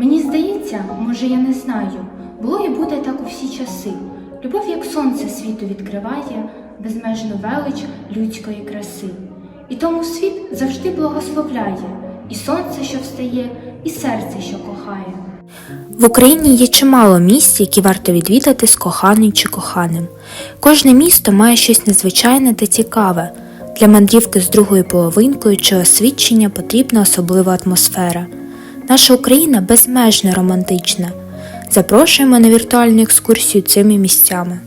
Мені здається, може я не знаю, було і буде так у всі часи. Любов, як сонце світу відкриває, безмежну велич людської краси. І тому світ завжди благословляє, і сонце, що встає, і серце, що кохає. В Україні є чимало місць, які варто відвідати з коханим чи коханим. Кожне місто має щось незвичайне та цікаве. Для мандрівки з другою половинкою чи освідчення потрібна особлива атмосфера. Наша Україна безмежно романтична. Запрошуємо на віртуальну екскурсію цими місцями.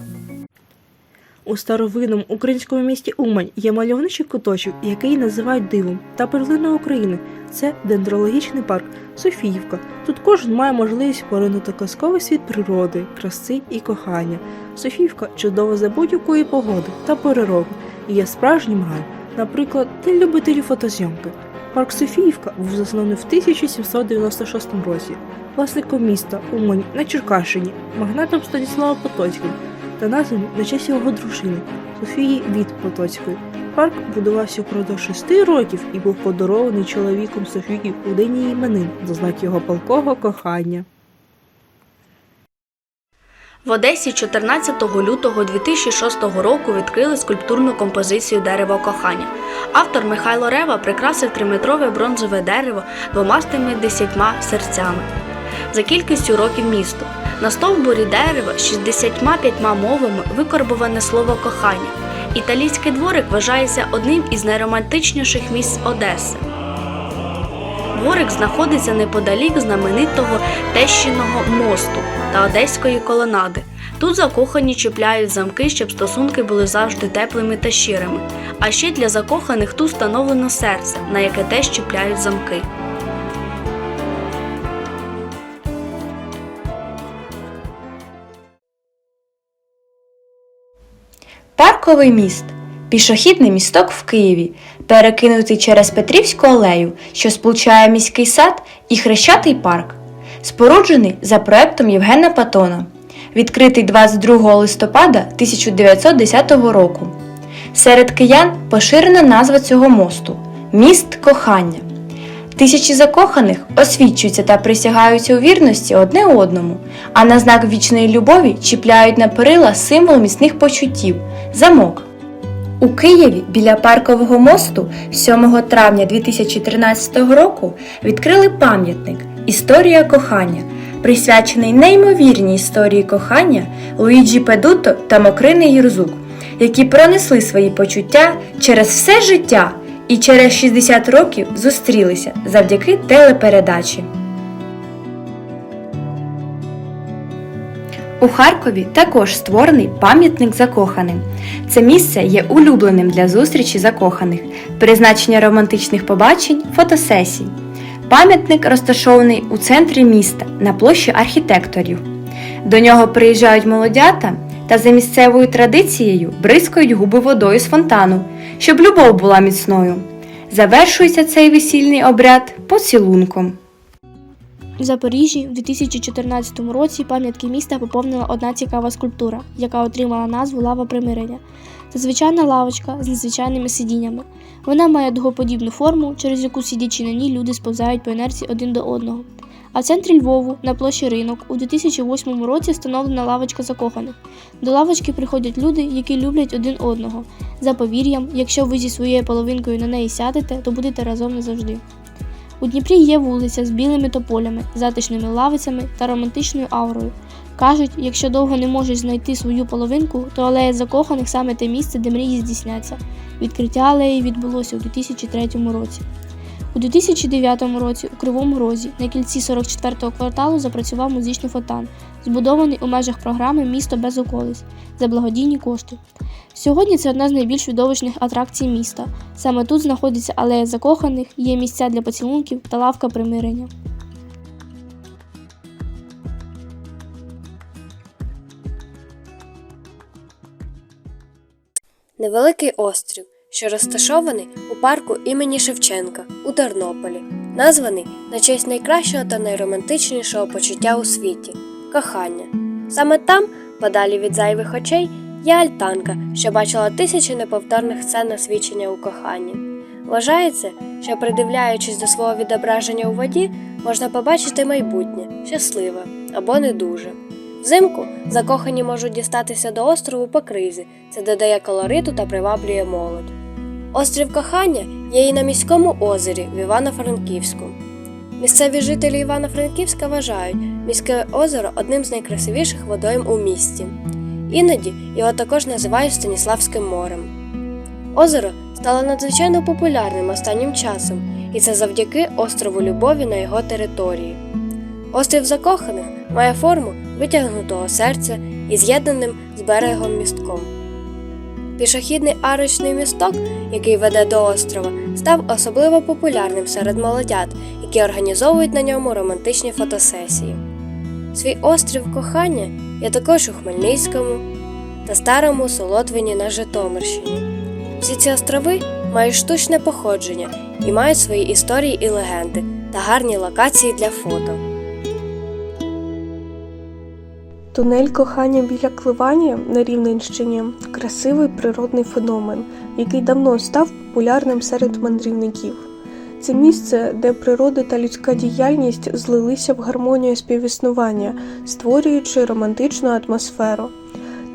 У старовинному українському місті Умань є мальовничий куточок, який називають дивом та перлиною України. Це дендрологічний парк Софіївка. Тут кожен має можливість поринути казковий світ природи, краси і кохання. Софіївка чудова за будь-якої погоди та пори року і є справжнім раєм, наприклад, для любителів фотозйомки. Парк Софіївка був заснований в 1796 році власником міста Умань на Черкащині, магнатом Станіслава Потоцьким та названий на честь його дружини Софії від Потоцької. Парк будувався впродовж шести років і був подарований чоловіком Софії у день іменин за знак його палкого кохання. В Одесі 14 лютого 2006 року відкрили скульптурну композицію Дерево кохання. Автор Михайло Рева прикрасив триметрове бронзове дерево двома з тими десятьма серцями. За кількістю років місту на стовбурі дерева з 65 мовами викорбоване слово кохання. Італійський дворик вважається одним із найромантичніших місць Одеси. Дворик знаходиться неподалік знаменитого Тещиного мосту та Одеської колонади. Тут закохані чіпляють замки, щоб стосунки були завжди теплими та щирими. А ще для закоханих тут встановлено серце, на яке теж чіпляють замки. Парковий міст пішохідний місток в Києві, перекинутий через Петрівську алею, що сполучає міський сад і Хрещатий парк, споруджений за проектом Євгена Патона, відкритий 22 листопада 1910 року. Серед киян поширена назва цього мосту міст кохання. Тисячі закоханих освічуються та присягаються у вірності одне одному, а на знак вічної любові чіпляють на перила символ міцних почуттів замок. У Києві біля паркового мосту 7 травня 2013 року відкрили пам'ятник Історія кохання, присвячений неймовірній історії кохання Луїджі Педуто та Мокрини Юрзук, які пронесли свої почуття через все життя і через 60 років зустрілися завдяки телепередачі. У Харкові також створений пам'ятник закоханим. Це місце є улюбленим для зустрічі закоханих, призначення романтичних побачень, фотосесій. Пам'ятник розташований у центрі міста на площі архітекторів. До нього приїжджають молодята та за місцевою традицією бризкають губи водою з фонтану, щоб любов була міцною. Завершується цей весільний обряд поцілунком. В Запоріжжі в 2014 році пам'ятки міста поповнила одна цікава скульптура, яка отримала назву Лава примирення. Це звичайна лавочка з незвичайними сидіннями. Вона має дугоподібну форму, через яку сидячи на ній люди сповзають по інерції один до одного. А в центрі Львову, на площі ринок, у 2008 році встановлена лавочка закоханих. До лавочки приходять люди, які люблять один одного. За повір'ям, якщо ви зі своєю половинкою на неї сядете, то будете разом назавжди. У Дніпрі є вулиця з білими тополями, затишними лавицями та романтичною аурою. Кажуть, якщо довго не можеш знайти свою половинку, то алея закоханих саме те місце, де мрії здійсняться. Відкриття алеї відбулося у 2003 році. У 2009 році у Кривому Розі на кільці 44-го кварталу запрацював музичний фонтан, збудований у межах програми Місто без околиць за благодійні кошти. Сьогодні це одна з найбільш видовищних атракцій міста. Саме тут знаходиться алея закоханих, є місця для поцілунків та лавка примирення. Невеликий острів, що розташований у парку імені Шевченка у Тернополі, названий на честь найкращого та найромантичнішого почуття у світі кохання. Саме там, подалі від зайвих очей, є альтанка, що бачила тисячі неповторних сцен освічення у коханні. Вважається, що придивляючись до свого відображення у воді, можна побачити майбутнє, щасливе або не дуже. Взимку закохані можуть дістатися до острову по кризі, це додає колориту та приваблює молодь. Острів кохання є і на міському озері в Івано-Франківську. Місцеві жителі Івано-Франківська вважають міське озеро одним з найкрасивіших водойм у місті. Іноді його також називають Станіславським морем. Озеро стало надзвичайно популярним останнім часом, і це завдяки острову Любові на його території. Острів закоханих має форму витягнутого серця і з'єднаним з берегом містком. Пішохідний арочний місток, який веде до острова, став особливо популярним серед молодят, які організовують на ньому романтичні фотосесії. Свій острів кохання є також у Хмельницькому та Старому Солотвині на Житомирщині. Всі ці острови мають штучне походження і мають свої історії і легенди та гарні локації для фото. Тунель кохання біля Кливані на Рівненщині красивий природний феномен, який давно став популярним серед мандрівників. Це місце, де природа та людська діяльність злилися в гармонію співіснування, створюючи романтичну атмосферу.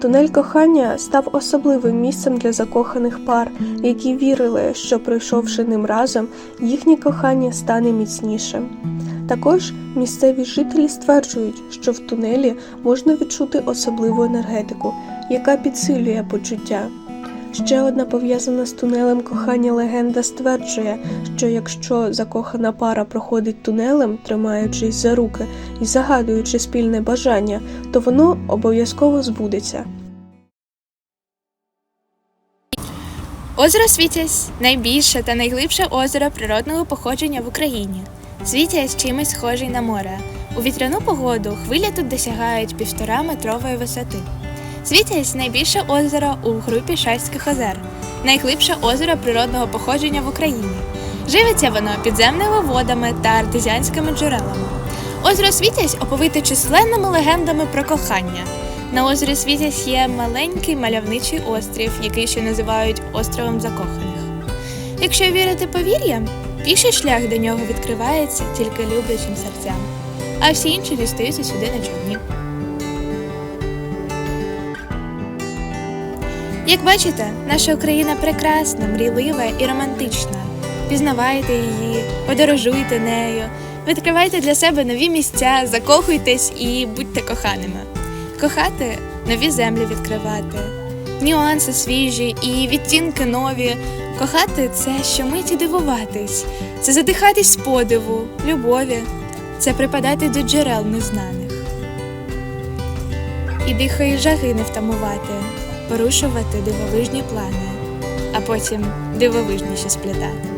Тунель кохання став особливим місцем для закоханих пар, які вірили, що пройшовши ним разом, їхнє кохання стане міцнішим. Також місцеві жителі стверджують, що в тунелі можна відчути особливу енергетику, яка підсилює почуття. Ще одна пов'язана з тунелем кохання легенда стверджує, що якщо закохана пара проходить тунелем, тримаючись за руки і загадуючи спільне бажання, то воно обов'язково збудеться. Озеро Світязь найбільше та найглибше озеро природного походження в Україні. Світязь чимось схожий на море. У вітряну погоду хвилі тут досягають півтора метрової висоти. Світязь найбільше озеро у групі Шальських озер, найглибше озеро природного походження в Україні. Живиться воно підземними водами та артезіанськими джерелами. Озеро Світязь оповите численними легендами про кохання. На озері Світязь є маленький мальовничий острів, який ще називають островом закоханих. Якщо вірити повір'ям, піший шлях до нього відкривається тільки люблячим серцям, а всі інші дістаються сюди на човні. Як бачите, наша Україна прекрасна, мрійлива і романтична. Пізнавайте її, подорожуйте нею, відкривайте для себе нові місця, закохуйтесь і будьте коханими. Кохати нові землі відкривати, нюанси свіжі і відтінки нові. Кохати це щомиті дивуватись, це задихатись подиву, любові, це припадати до джерел незнаних. І дихає жаги не втамувати, порушувати дивовижні плани, а потім дивовижніші сплітати.